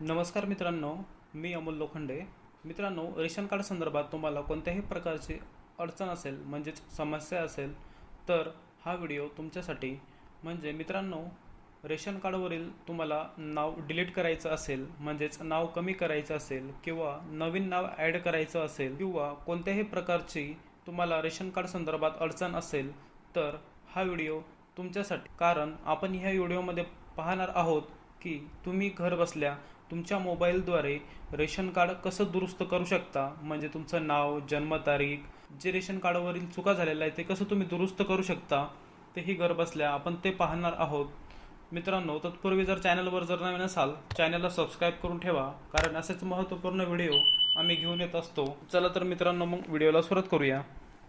नमस्कार मित्रांनो मी अमोल लोखंडे. मित्रांनो रेशन कार्ड संदर्भात तुम्हाला कोणत्याही प्रकारची अडचण असेल म्हणजेच समस्या असेल तर हा व्हिडिओ तुमच्यासाठी. म्हणजे मित्रांनो रेशन कार्डवरील तुम्हाला नाव डिलीट करायचं असेल म्हणजेच नाव कमी करायचं असेल किंवा नवीन नाव ॲड करायचं असेल किंवा कोणत्याही प्रकारची तुम्हाला रेशन कार्ड संदर्भात अडचण असेल तर हा व्हिडिओ तुमच्यासाठी. कारण आपण ह्या व्हिडिओमध्ये पाहणार आहोत की तुम्ही घर बसल्या तुमच्या मोबाईलद्वारे रेशन कार्ड कसं दुरुस्त करू शकता? म्हणजे तुमचं नाव जन्मतारीख जे रेशन कार्डवरील चुका झालेल्या आहे ते कसं तुम्ही दुरुस्त करू शकता? तेही घर बसल्या आपण ते पाहणार आहोत. मित्रांनो तत्पूर्वी जर चॅनलवर जर नवीन असाल चॅनलला सबस्क्राईब करून ठेवा कारण असेच महत्त्वपूर्ण व्हिडिओ आम्ही घेऊन येत असतो. चला तर मित्रांनो मग व्हिडिओला सुरुवात करूया.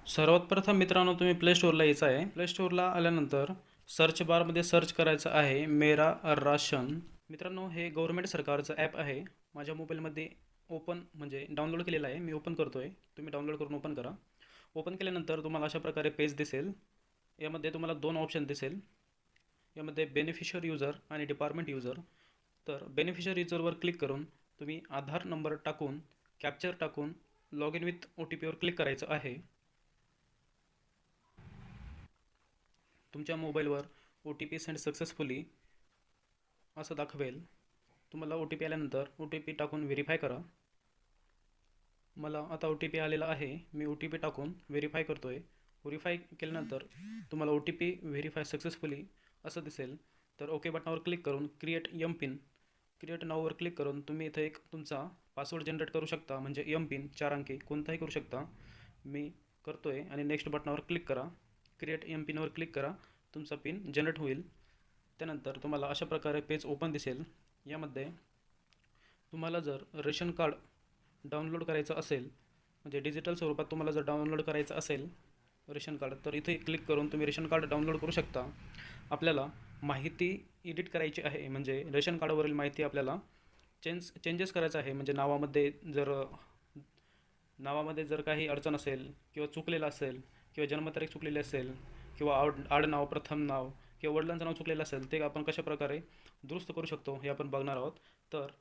सर्वात प्रथम मित्रांनो तुम्ही प्ले स्टोअरला यायचं आहे. प्ले स्टोअरला आल्यानंतर सर्च बारमध्ये सर्च करायचं आहे मेरा राशन. मित्रांनो हे गव्हर्नमेंट सरकारचं ॲप आहे. माझ्या मोबाईलमध्ये ओपन म्हणजे डाउनलोड केलेलं आहे. मी ओपन करतो आहे तुम्ही डाउनलोड करून ओपन करा. ओपन केल्यानंतर तुम्हाला अशा प्रकारे पेज दिसेल. यामध्ये तुम्हाला दोन ऑप्शन दिसेल. यामध्ये बेनिफिशियर युजर आणि डिपार्टमेंट युजर तर बेनिफिशियर युजरवर क्लिक करून तुम्ही आधार नंबर टाकून कॅप्चर टाकून log in with O T पीवर क्लिक करायचं आहे. तुमच्या मोबाईलवर O T P send successfully असं दाखवेल. तुम्हाला ओ टी पी आल्यानंतर ओ टी पी टाकून व्हेरीफाय करा. मला आता ओ टी पी आलेला आहे. मी ओ टी पी टाकून व्हेरीफाय करतो आहे व्हेरीफाय केल्यानंतर तुम्हाला O T P verify successfully असं दिसेल. तर ओके बटनावर क्लिक करून क्रिएट यम पिन क्रिएट नाववर क्लिक करून तुम्ही इथं एक तुमचा पासवर्ड जनरेट करू शकता. म्हणजे यम पिन चार अंकी कोणताही करू शकता. मी करतो आहे आणि नेक्स्ट बटनावर क्लिक करा. क्रिएट यम पिनवर क्लिक करा. तुमचा पिन जनरेट होईल. त्यानंतर तुम्हाला अशा प्रकारे पेज ओपन दिसेल. यामध्ये तुम्हाला जर रेशन कार्ड डाउनलोड करायचं असेल म्हणजे डिजिटल स्वरूपात तुम्हाला जर डाउनलोड करायचं असेल रेशन कार्ड तर इथे क्लिक करून तुम्ही रेशन कार्ड डाउनलोड करू शकता. आपल्याला माहिती एडिट करायची आहे म्हणजे रेशन कार्डवरील माहिती आपल्याला चेंज चेंजेस करायचं आहे. म्हणजे नावामध्ये जर नावामध्ये जर काही अडचण असेल किंवा चुकलेलं असेल किंवा जन्मतारीख चुकलेली असेल किंवा आड आडनाव प्रथम नाव किंवा वडिलांचं नाव चुकलेलं असेल ते आपण कशा प्रकारे दुरुस्त करू शकतो हे आपण बघणार आहोत. तर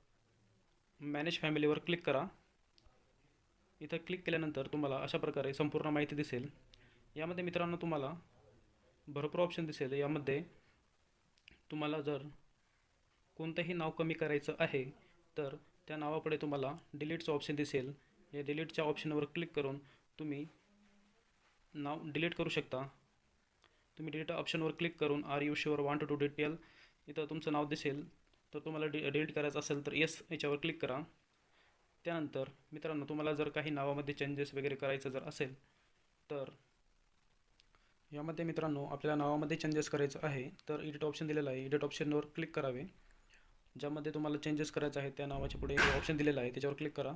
मॅनेज फॅमिलीवर क्लिक करा. इथं क्लिक केल्यानंतर तुम्हाला अशा प्रकारे संपूर्ण माहिती दिसेल. यामध्ये मित्रांनो तुम्हाला भरपूर ऑप्शन दिसेल. यामध्ये तुम्हाला जर कोणतंही नाव कमी करायचं आहे तर त्या नावापुढे तुम्हाला डिलीटचं ऑप्शन दिसेल. या डिलीटच्या ऑप्शनवर क्लिक करून तुम्ही नाव डिलीट करू शकता. तुम्ही डिलीट ऑप्शनवर क्लिक करून are you sure want to delete इथं तुमचं नाव दिसेल. तर तुम्हाला डि डिलीट करायचं असेल तर येस याच्यावर क्लिक करा. त्यानंतर मित्रांनो तुम्हाला जर काही नावामध्ये चेंजेस वगैरे करायचं जर असेल तर यामध्ये मित्रांनो आपल्याला नावामध्ये चेंजेस करायचं आहे. तर एडिट ऑप्शन दिलेलं आहे. एडिट ऑप्शनवर क्लिक करावे. ज्यामध्ये तुम्हाला चेंजेस करायचं आहे त्या नावाच्या पुढे ऑप्शन दिलेलं आहे. त्याच्यावर क्लिक करा.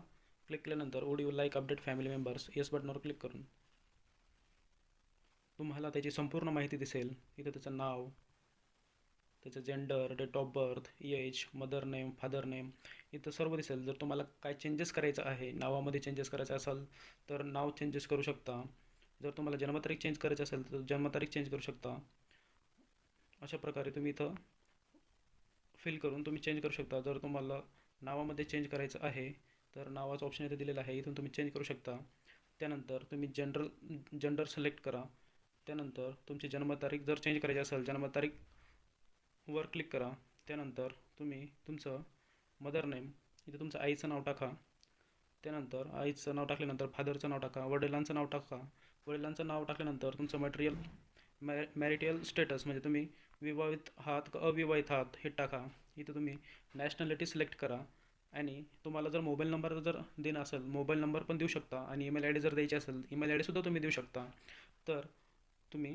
क्लिक केल्यानंतर would you like update family members yes बटनवर click करून. तुम्हाला त्याची संपूर्ण माहिती दिसेल. इथं त्याचं नाव त्याचं gender date of birth age mother name father name इथं सर्व दिसेल. जर तुम्हाला काय चेंजेस करायचं आहे नावामध्ये चेंजेस करायचं असेल तर नाव चेंजेस करू शकता. जर तुम्हाला जन्मतारीख चेंज करायची असेल तर जन्मतारीख चेंज करू शकता. अशा प्रकारे तुम्ही इथं फिल करून तुम्ही चेंज करू शकता. जर तुम्हाला नावामध्ये चेंज करायचं आहे तर नावाचं ऑप्शन इथे दिलेलं आहे. इथून तुम्ही चेंज करू शकता. त्यानंतर तुम्ही जनरल जेंडर सिलेक्ट करा. त्यानंतर तुमची जन्मतारीख जर चेंज करायची असेल जन्मतारीख वर क्लिक करा. त्यानंतर तुम्ही तुमचं मदर नेम इथे तुमचं आईचं नाव टाका. त्यानंतर आईचं नाव टाकल्यानंतर फादरचं नाव टाका. वडिलांचं नाव टाका. वडिलांचं नाव टाकल्यानंतर तुमचं मटेरियल मॅ मॅरिटियल स्टेटस म्हणजे तुम्ही विवाहित आहात का अविवाहित आहात हे टाका. इथं तुम्ही नॅशनॅलिटी सिलेक्ट करा. आणि तुम्हाला जर मोबाईल नंबर जर देणं असेल मोबाईल नंबर पण देऊ शकता. आणि ईमेल आय डी जर द्यायची असेल ईमेल आय डीसुद्धा तुम्ही देऊ शकता. तर तुम्ही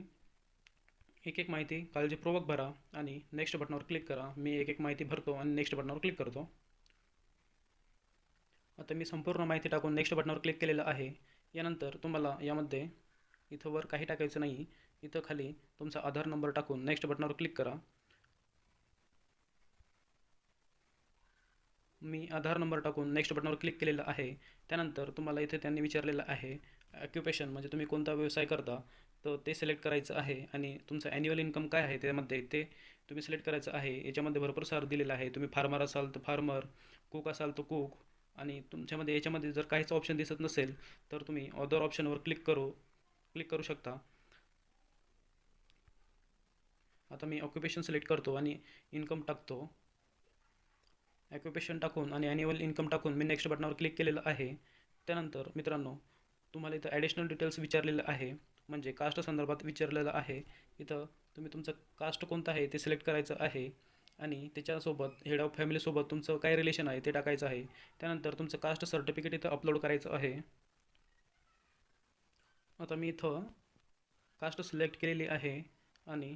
एक एक माहिती काळजीपूर्वक भरा आणि नेक्स्ट बटनावर क्लिक करा. मी एक एक माहिती भरतो आणि नेक्स्ट बटनावर क्लिक करतो. आता मी संपूर्ण माहिती टाकून नेक्स्ट बटनावर क्लिक केलेलं आहे. यानंतर तुम्हाला यामध्ये इथं वर काही टाकायचं नाही. इथं खाली तुमचा आधार नंबर टाकून नेक्स्ट बटनावर क्लिक करा. मी आधार नंबर टाकून नेक्स्ट बटनावर क्लिक केलेलं आहे. त्यानंतर तुम्हाला इथे त्यांनी विचारलेलं आहे. ॲक्युपेशन म्हणजे तुम्ही कोणता व्यवसाय करता? तर ते सिलेक्ट करायचं आहे आणि तुमचं ॲन्युअल इन्कम काय आहे त्यामध्ये ते तुम्ही सिलेक्ट करायचं आहे. याच्यामध्ये भरपूर सार दिलेलं आहे. तुम्ही फार्मर असाल तर फार्मर कुक असाल तर कुक आणि तुमच्यामध्ये याच्यामध्ये जर काहीच ऑप्शन दिसत नसेल तर तुम्ही अदर ऑप्शनवर क्लिक करू क्लिक करू शकता. आता मी ऑक्युपेशन सिलेक्ट करतो आणि इन्कम टाकतो. ऑक्युपेशन टाकून आणि ॲन्युअल इन्कम टाकून मी नेक्स्ट बटनावर क्लिक केलेलं आहे. त्यानंतर मित्रांनो तुम्हाला इथं ॲडिशनल डिटेल्स विचारलेलं आहे. म्हणजे कास्ट संदर्भात विचारलेलं आहे. इथं तुम्ही तुमचं कास्ट कोणतं आहे ते सिलेक्ट करायचं आहे. आणि त्याच्यासोबत हेड ऑफ फॅमिलीसोबत तुमचं काय रिलेशन आहे ते टाकायचं आहे. त्यानंतर तुमचं कास्ट सर्टिफिकेट इथं अपलोड करायचं आहे. आता मी इथं कास्ट सिलेक्ट केलेली आहे. आणि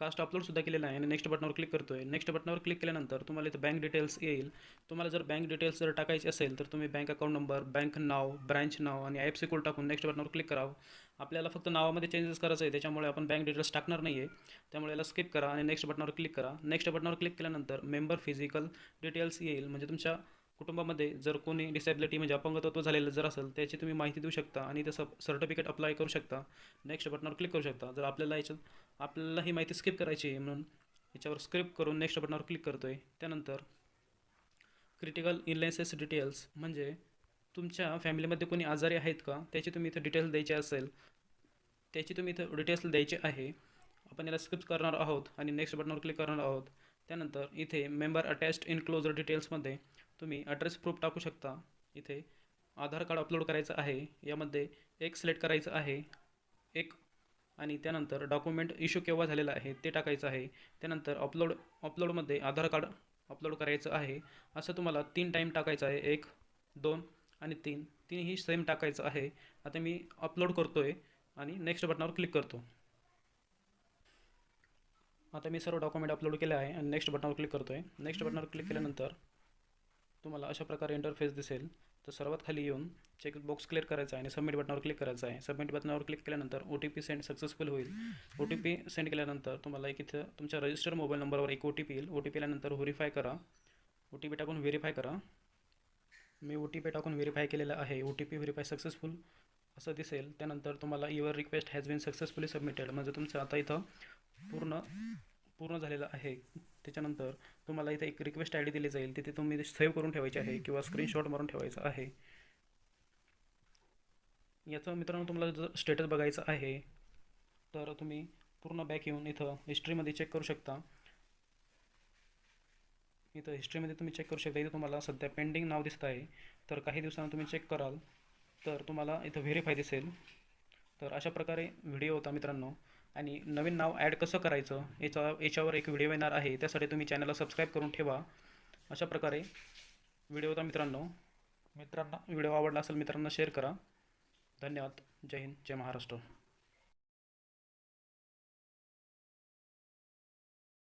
कास्ट अपलोडसुद्धा केलेला आहे आणि नेक्स्ट बटनावर क्लिक करतो आहे नेक्स्ट बटनावर क्लिक केल्यानंतर तुम्हाला इथं बँक डिटेल्स येईल. तुम्हाला जर बँक डिटेल्स जर टाकायचे असेल तर तुम्ही बँक अकाउंट नंबर बँक नाव ब्रँच नाव आणि आय एफ सी कोड टाकून नेक्स्ट बटनावर क्लिक करावं. आपल्याला फक्त नावामध्ये चेंजेस करायचं आहे त्याच्यामुळे आपण बँक डिटेल्स टाकणार नाही आहे त्यामुळे याला स्किप करा आणि नेक्स्ट बटनावर क्लिक करा. नेक्स्ट बटनावर क्लिक केल्यानंतर मेंबर फिजिकल डिटेल्स येईल. म्हणजे तुमच्या कुटुंबामध्ये जर कोणी डिसेबिलिटी म्हणजे अपंगत्व झालेलं जर असेल त्याची तुम्ही माहिती देऊ शकता आणि तसं सर्टिफिकेट अप्लाय करू शकता. नेक्स्ट बटनावर क्लिक करू शकता. जर आपल्याला याच्यात आपल्याला ही माहिती स्किप करायची आहे म्हणून याच्यावर स्क्रिप करून नेक्स्ट बटनावर क्लिक करतो आहे त्यानंतर क्रिटिकल इलनेसेस डिटेल्स म्हणजे तुमच्या फॅमिलीमध्ये कोणी आजारी आहेत का? त्याची तुम्ही इथं डिटेल्स द्यायचे असेल त्याची तुम्ही इथं डिटेल्स द्यायचे आहे. आपण याला स्किप करणार आहोत आणि नेक्स्ट बटनावर क्लिक करणार आहोत. त्यानंतर इथे मेंबर अटॅच्ड इनक्लोजर डिटेल्समध्ये तुम्ही ॲड्रेस प्रूफ टाकू शकता. इथे आधार कार्ड अपलोड करायचं आहे. यामध्ये एक सिलेक्ट करायचं आहे. एक आणि त्यानंतर डॉक्युमेंट इश्यू केव्हा झालेलं आहे ते टाकायचं आहे. त्यानंतर अपलोड अपलोडमध्ये आधार कार्ड अपलोड करायचं आहे. असं तुम्हाला तीन टाईम टाकायचं आहे. एक दोन आणि तीन. तीनही सेम टाकायचं आहे. आता मी अपलोड करतो आहे आणि नेक्स्ट बटनावर क्लिक करतो. आता मी सर्व डॉक्युमेंट अपलोड केले आहे आणि नेक्स्ट बटनावर क्लिक करतो आहे नेक्स्ट बटनावर क्लिक केल्यानंतर तुम्हाला अशा प्रकारे इंटरफेस दिसेल तर सर्वात खाली येऊन चेक बॉक्स क्लिअर करायचा आहे आणि सबमिट बटनावर क्लिक करायचं आहे. सबमिट बटनावर क्लिक केल्यानंतर O T P send successful होईल. ओ टी पी सेंड केल्यानंतर तुम्हाला एक इथं तुमच्या रजिस्टर मोबाईल नंबरवर एक ओ टी पी येईल. ओ टी पी आल्यानंतर व्हेरीफाय करा. ओ टी पी टाकून व्हेरीफाय करा. मी ओ टी पी टाकून व्हेरीफाय केलेलं आहे. O T P verify successful असं दिसेल. त्यानंतर तुम्हाला your request has been successfully submitted म्हणजे तुमचं आता इथं पूर्ण पूर्ण झालेलं आहे. त्याच्यानंतर तुम्हाला इथे एक रिक्वेस्ट आय डी दिली जाईल. तिथे तुम्ही सेव्ह करून ठेवायची आहे किंवा स्क्रीनशॉट मारून ठेवायचं आहे. याचं मित्रांनो तुम्हाला जर स्टेटस बघायचं आहे तर तुम्ही पूर्ण बॅक येऊन इथं हिस्ट्रीमध्ये चेक करू शकता. इथं हिस्ट्रीमध्ये तुम्ही चेक करू शकता. इथं तुम्हाला सध्या पेंडिंग नाव दिसत आहे. तर काही दिवसांनी तुम्ही चेक कराल तर तुम्हाला इथं व्हेरीफाय दिसेल. तर अशा प्रकारे व्हिडिओ होता मित्रांनो. आणि नवीन नाव ॲड कसं करायचं याचा याच्यावर एक व्हिडिओ येणार आहे त्यासाठी तुम्ही चॅनलला सबस्क्राईब करून ठेवा. अशा प्रकारे व्हिडिओ होता मित्रांनो. मित्रांना. व्हिडिओ आवडला असेल मित्रांना शेअर करा. धन्यवाद. जय हिंद जय महाराष्ट्र.